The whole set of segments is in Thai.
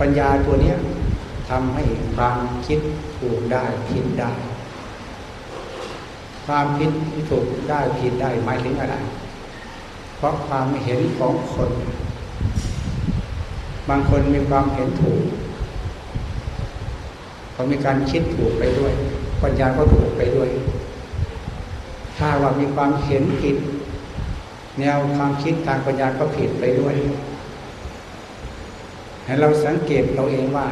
ปัญญาตัวเนี้ยทำให้ความคิดถูกได้ผิดได้ ความคิดที่ถูกได้ผิดได้หมายถึงอะไร เพราะความเห็นของคน บางคนมีความเห็นถูกเขามีการคิดถูกไปด้วย ปัญญาก็ถูกไปด้วย ถ้าว่ามีความเห็นผิด แนวความคิดทางปัญญาก็ผิดไปด้วย ให้เราสังเกตเราเองว่า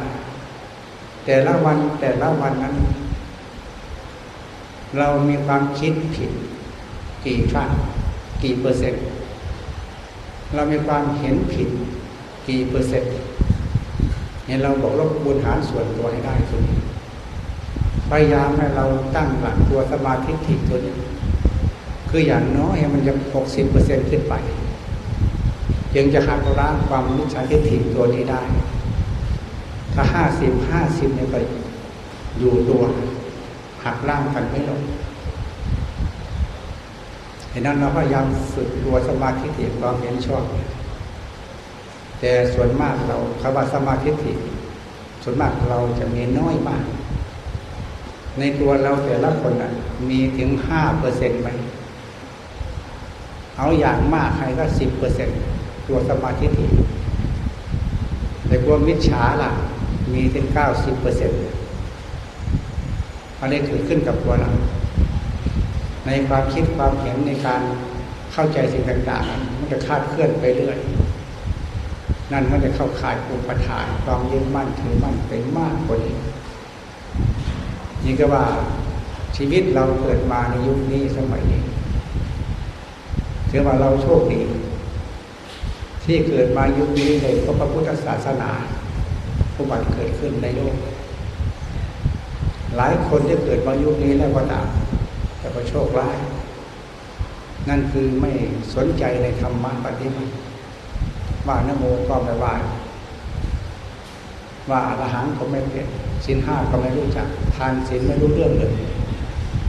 แต่ละวันแต่ละวันนั้น เรามีความคิดผิด กี่ครั้งกี่เปอร์เซ็นต์เรามีความเห็นผิด กี่เปอร์เซ็นต์เนี่ยเราบอกลบคูณหารส่วนตัวให้ได้ตรงนี้พยายามให้เราตั้งหลักตัวสมาธิทิตัวนี้คืออย่างน้อยมันจะหกสิบเปอร์เซ็นต์ขึ้นไป จึงจะหักล้างความมิจฉาทิฏฐิตัวนี้ได้ ถ้าห้าสิบห้าสิบเนี่ยก็อยู่ตัวหักล้างกันไม่ลงเห็นนั้นเราพยายามฝึกตัวสมาธิถิความเห็นชอบแต่ส่วนมากเราคำว่าสมาธิถิส่วนมากเราจะมีน้อยมาก ในตัวเราแต่ละคนนะมีถึงห้าเปอร์เซ็นต์ไหมเอาอย่างมากใครก็สิบเปอร์เซ็นต์ ตัวสมาธิถิแต่ตัวมิจฉาล่ะ มีถึงเก้าสิบเปอร์เซ็นต์อันนี้คือขึ้นกับตัวเราในความคิดความเห็นในการเข้าใจสิ่งต่างๆ มันจะคาดเคลื่อนไปเรื่อย นั่นมันจะเข้าข่ายอุปทานความยึดมั่นถือมั่นเป็นมากกว่านี้นี่ก็ว่าชีวิตเราเกิดมาในยุคนี้สมัยนี้ถือว่าเราโชคดี ที่เกิดมายุคนี้เลยเพราะพระพุทธศาสนาผู้บัติเกิดขึ้นในโลก หลายคนที่เกิดมายุคนี้แล้วก็ตามแต่ก็โชคร้าย นั่นคือไม่สนใจในธรรมะปฏิบัติว่านโมก็ไม่ว่าว่าอรหังก็ไม่เป็นสินห้าก็ไม่รู้จัก ทานสินไม่รู้เรื่องเลย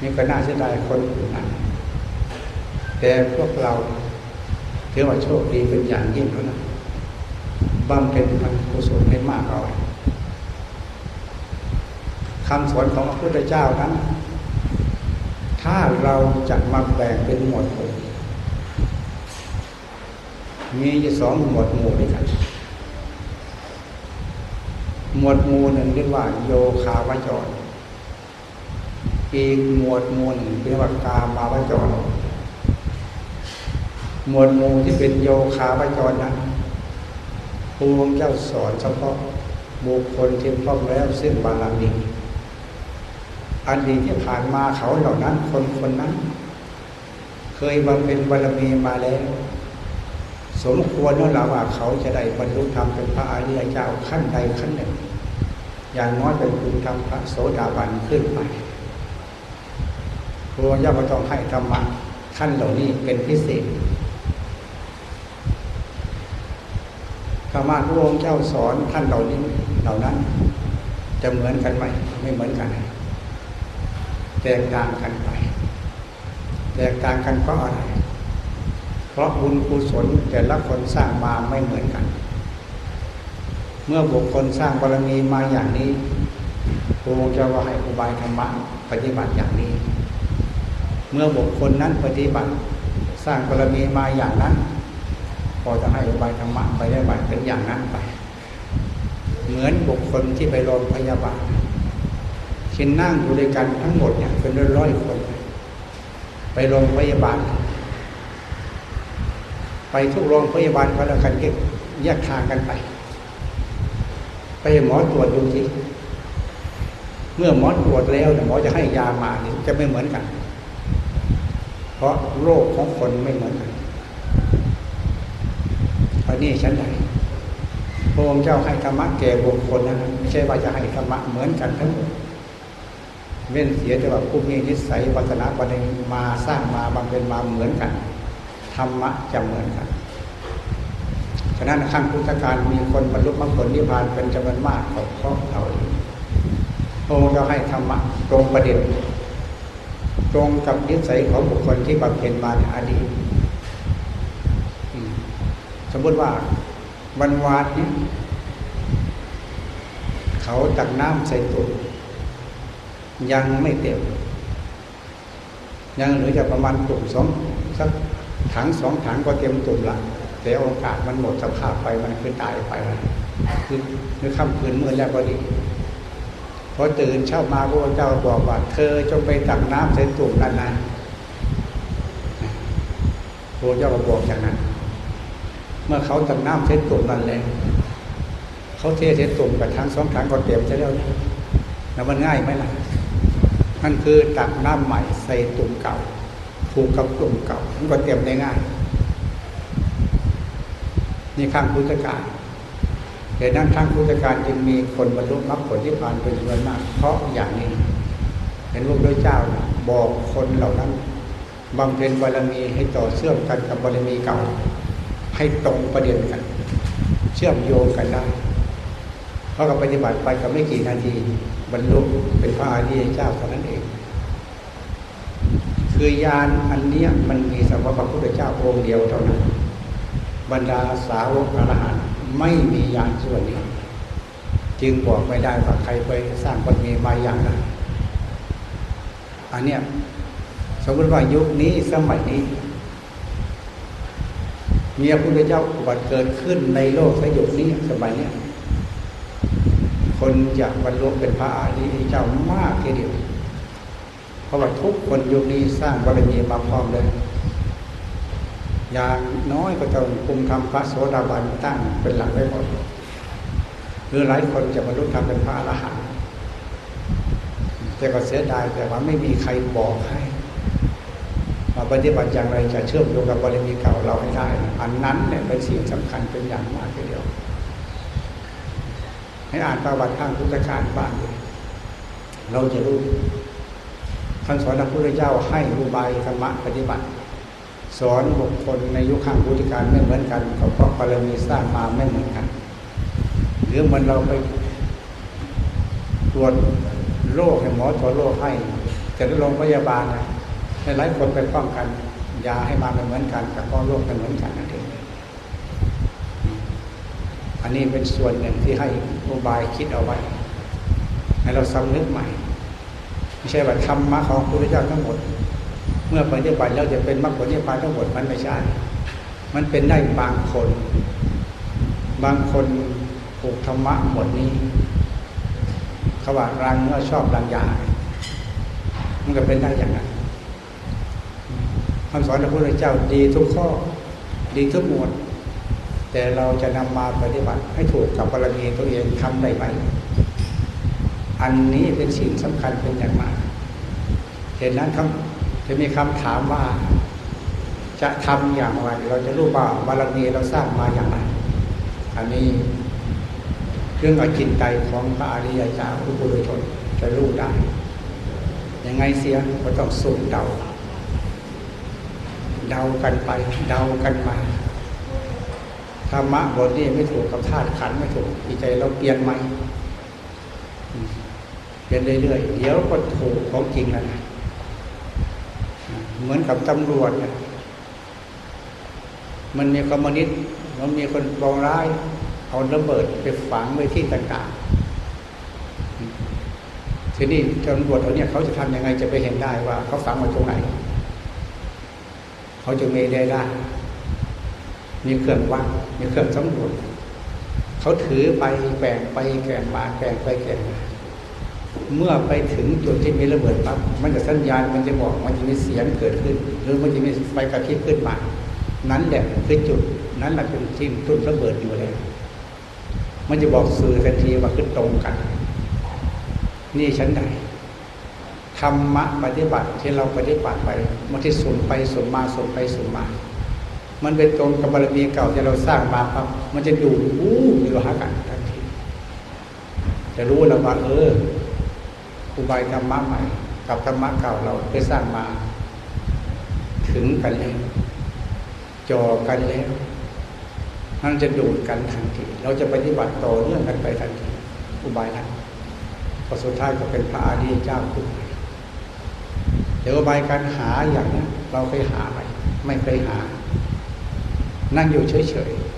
นี่ก็น่าเสียดายคนอื่นนั้นแต่พวกเรา ถือว่าโชคดีเป็นอย่างยิ่งแล้วนะบำเพ็ญพันกุศลให้มากเอาคำสอนของพระพุทธเจ้านั้น ถ้าเราจะมาแบ่งเป็นหมวดหมู่มีอยู่สองหมวดหมู่ด้วยกัน หมวดหมู่หนึ่งเรียกว่า โยคาวจร อีกหมวดหมู่หนึ่งเรียกว่ากามาวจร หมวดหมู่ที่เป็นโยคาวจรนั้นพระองเจ้าสอนเฉพาะบุคคลที่พร้อมแล้วซึ่งบารมีอันดีที่ผ่านมาเขาเหล่านั้น คนคนนั้น เคยบำเพ็ญบารมีมาแล้ว สมควรแล้วเราว่าเขาจะได้บรรลุธรรมเป็นพระอริยเจ้าขั้นใดขั้นหนึ่ง อย่างน้อยเป็นคุณธรรมพระโสดาบันขึ้นไปพระองค์เจ้าก็ต้องให้ธรรมะขั้นเหล่านี้เป็นพิเศษ ธรรมะพระองค์เจ้าสอนท่านเหล่านี้เหล่านั้น จะเหมือนกันไหมไม่เหมือนกัน แตกต่างกันไป แตกต่างกันเพราะอะไร เพราะบุญกุศลแต่ละคนสร้างมาไม่เหมือนกัน เมื่อบุคคลสร้างบารมีมาอย่างนี้ครูจะว่าให้อุบายธรรมะปฏิบัติอย่างนี้ เมื่อบุคคลนั้นปฏิบัติสร้างบารมีมาอย่างนั้น ก็จะให้อุบายธรรมะไปได้บัติเป็นอย่างนั้นไป เหมือนบุคคลที่ไปโรงพยาบาลคินนั่งอยู่ด้วยกันทั้งหมดเนี่ยเป็นร้อยๆคน ไปโรงพยาบาล ไปทุกโรงพยาบาลก็แล้วกันแยกทางกันไป ไปหมอตรวจดูสิเมื่อหมอตรวจแล้วหมอจะให้ยามาเนี่ยจะไม่เหมือนกัน เพราะโรคของคนไม่เหมือนกัน อันนี้ฉันใดพระองค์เจ้าให้ธรรมะแก่บุคคลนะไม่ใช่ว่าจะให้ธรรมะเหมือนกันทั้งหมดเว้นเสียแต่ว่าผู้มีนิสัยวัฒนบันมาสร้างมาบำเพ็ญมาเหมือนกันธรรมะจะเหมือนกันฉะนั้นขั้นพุทธการมีคนบรรลุมรรคผลนิพพานเป็นจำนวนมากของพราะเราพระองค์จะให้ธรรมะตรงประเด็น ตรงกับนิสัยของบุคคลที่บำเพ็ญมาในอดีต สมมติว่าวันวานนี้เขาตักน้ำใส่ตุ่มยังไม่เต็ม ยังเหลือจะประมาณตุ่มสองสักถังสองถังก็เต็มตุ่มละแต่โอกาสมันหมดสภาพไปมันคือตายไปแล้วคือในค่ำคืนมืดแล้วก็ดีพอตื่นเช้ามาพระเจ้าบอกว่า เธอจงไปตักน้ำใส่ตุ่มนั้นนะพระเจ้าก็บอกอย่างนั้น มื่อเขาตักน้ำใส่ตุ่มนั้นแล้วเขาเทใส่ตุ่มกับทั้งสองถังก็เต็มใช่แล้วแล้วมันง่ายไหมล่ะนั่นคือตักน้ำใหม่ใส่ตุ่มเก่าผูกกับตุ่มเก่ามันก็เต็มได้ง่ายนี่ข้างพุทธการแต่นั้นข้างพุทธการจึงมีคนบรรลุมรรคผลที่ผ่านเป็นจำนวนมาก เพราะอย่างนี้เห็นพระพุทธเจ้าบอกคนเหล่านั้นบำเพ็ญบารมีให้ต่อเชื่อมกันกับบารมีเก่า ให้ตรงประเด็นกัน เชื่อมโยงกันได้เพราะกับปฏิบัติไปก็ไม่กี่นาทีบรรลุเป็นพระอริยเจ้าเท่านั้นเอง คือยานอันเนี้ยมันมีสัมมาพระพุทธเจ้าองค์เดียวเท่านั้น บรรดาสาวกอรหันต์ไม่มียานส่วนนี้ จึงบอกไม่ได้ว่าใครไปสร้างบารมีมาอย่างไรอันเนี้ยสมมติว่ายุคนี้สมัยนี้ มีพระพุทธเจ้าอุบัติเกิดขึ้นในโลกในยุคนี้สมัยนี้คนอยากบรรลุเป็นพระอริยเจ้ามากทีเดียวเพราะว่าทุกคนยุคนี้สร้างบารมีมาพร้อมเลยอย่างน้อยก็ต้องคุมคำพระโสดาบันตั้งเป็นหลักไว้หมดหรือหลายคนจะบรรลุธรรมเป็นพระอรหันต์แต่ก็เสียดายแต่ว่าไม่มีใครบอกให้ ปฏิบัติอย่างไรจะเชื่อมโยงกับบารมีเก่าเราให้ได้ อันนั้นเนี่ยเป็นสิ่งสำคัญเป็นอย่างมากทีเดียว ให้อ่านประวัติข้างพุทธการบ้างเลยเราจะรู้ท่านสอนพระพุทธเจ้าให้อุบายธรรมะปฏิบัติ สอนบุคคลในยุคข้างพุทธการไม่เหมือนกันเพราะบารมีสร้างมาไม่เหมือนกัน หรือมันเราไปตรวจโรคให้หมอตรวจโรคให้แต่โรงพยาบาลนะ หลายคนไปป้องกันยาให้มาไม่เหมือนกันกับป้อโรคเป็นเหมือนกันนั่นเองอันนี้เป็นส่วนหนึ่งที่ให้อุบายคิดเอาไว้ให้เราสำนึกใหม่ ไม่ใช่ว่าธรรมะของพระพุทธเจ้าทั้งหมด เมื่อปฏิบัติแล้วจะเป็นมรรคผลนิพพานทั้งหมดมันไม่ใช่ มันเป็นได้บางคน บางคนปลูกธรรมะหมดนี้เขาว่ารังเนื้อชอบรังยามันก็เป็นได้อย่างนั้น คำสอนของพระพุทธเจ้าดีทุกข้อดีทุกหมวด แต่เราจะนำมาปฏิบัติให้ถูกกับบารมีตัวเองทำได้ไหมอันนี้เป็นสิ่งสำคัญเป็นอย่างมากเหตุนั้นครับจะมีคำถามว่า จะทำอย่างไร เราจะรู้ว่าบารมีเราสร้างมาอย่างไร อันนี้เรื่องอจินใจของพระอริยเจ้าผู้บุรุชนจะรู้ได้ยังไงเสียก็ต้องสุ่มเดา เดากันไปเดากันมาธรรมะบทนี้ไม่ถูกกับธาตุขันไม่ถูกอีใจเราเปลี่ยนไหม่เปลี่ยนเรื่อยๆเดี๋ยวก็ถูกของจริงแล้วนะเหมือนกับตำรวจเนี่ยมันมีคอมมิวนิสต์มันมีคนบองร้ายเอาระเบิดไปฝังไว้ที่ต่างๆทีนี้ตำรวจเขาเนี่ยเขาจะทำยังไงจะไปเห็นได้ว่า เขาฝังไว้ตรงไหน เขาจะมีได้ได้ มีเครื่องวัดมีเครื่องสำรวจเขาถือไปแบ่งไปแก่งมาแบ่งไปแก่งมาเมื่อไปถึงจุดที่มีระเบิดปั๊บมันจะสัญญาณมันจะบอกมันจะมีเสียงเกิดขึ้น หรือมันจะมีไฟกระพริบขึ้นมา นั้นแหละคือจุด นั้นแหละเป็นที่ตุนระเบิดอยู่แล้วมันจะบอกสื่อทันทีว่าขึ้นตรงกัน นี่ฉันใด ธรรมะปฏิบัติที่เราปฏิบัติไปมันที่สุ่มไปสุ่มาสุ่มไปสุ่มา มันเป็นตรงกับบารมีเก่าที่เราสร้างมาปั๊บมันจะดูอู้อยู่หากันทันทีจะรู้แล้วว่าเอออุบายธรรมะใหม่กับธรรมะเก่าเราได้สร้างมา ถึงกันแล้วจอกันแล้วนั่นจะดูดกันทันทีเราจะปฏิบัติต่อเนื่องกันไปทันทีอุบายนั้นพอสุดท้ายก็เป็นพระอริยเจ้าขึ้น เดี๋ยวอุบายการหาอย่างนี้เราเคยหาไหมไม่เคยหา นั่งอยู่เฉยๆ